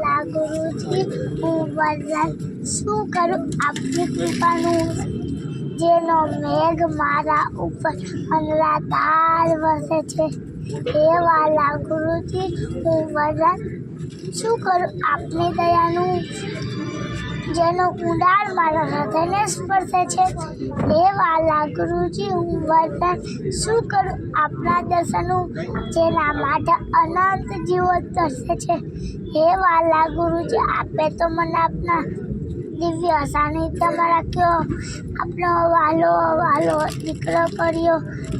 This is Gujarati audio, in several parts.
લા ગુરુજી હું વરદાન શું કરું? આપની કૃપાનું જેનો મેઘ મારા ઉપર અનરાધાર વસે છે. હે વાલા ગુરુજી હું વરદાન શું કરું? આપની દયાનું જેનો કુંડાળ મારા હૃદયને સ્પર્શે છે. હે વાલા ગુરુજી હું વર્તન શું કરું? આપના દર્શનનું જેના માટે અનંત જીવો તરસે છે. હે વાલા ગુરુજી આપે તો મને આપના દિવ્ય સાનિધ્યમાં રાખ્યો. આપનો વાલો વાલો દીકરો કર્યો.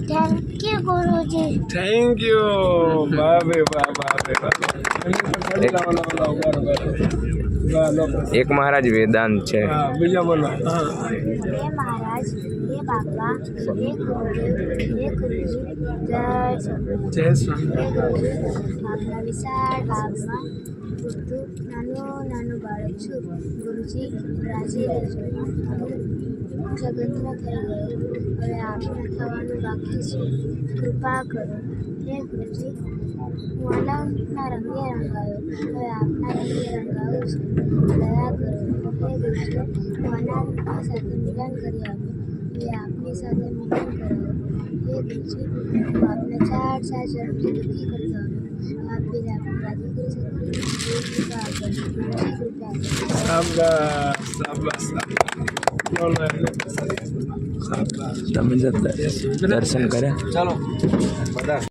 Thank you Guruji. Thank you બાબે બાબે બા બોલો બોલો બોલો એક મહારાજ વેદાંત છે. બીજા બોલો. નાનું નાનું બાળક છું. ગુરુજી રાજી જગતમાં થઈ ગયું હવે આપણે થવાનું બાકી છે કૃપા કરો હે ગુરુજી અનંતના રંગે રંગાયો હવે આપના રંગે રંગાવું છું દયા કરો હે ગુરુજી અનંતના સાથે મિલન કરી આવ્યો હવે આપની સાથે મિલન કરાવો હે ગુરુજી હું આપને ચાર ચાર ચરણથી દુઃખી કરતો આવ્યો આપી આપને રાજી કરી તમે દર્શન કર્યા? ચાલો બધા.